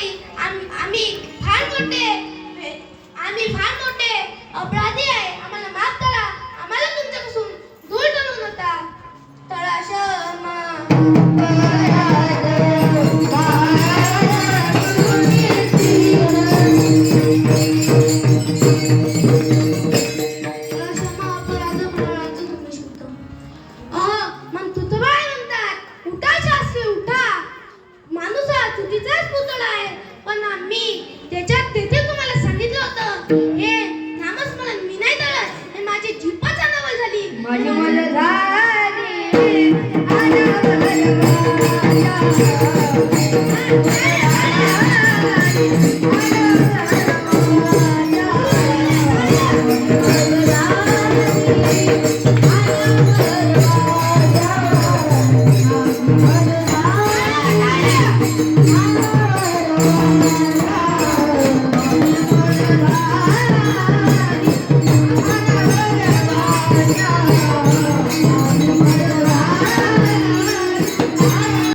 नाही आम- आम्ही फार मोठे आम्ही फार मोठे अपराधी आहे. आम्हाला माफ करा. आम्हाला तुमच्यापासून दूर करू नका. तळा क्षमा क्षमा पण आम्ही त्याच्यात तेथे तुम्हाला सांगितलं होतं. हे नामस्मरण मी नाही करत हे माझी जीपाचा नवल झाली. माझी मजा झाली.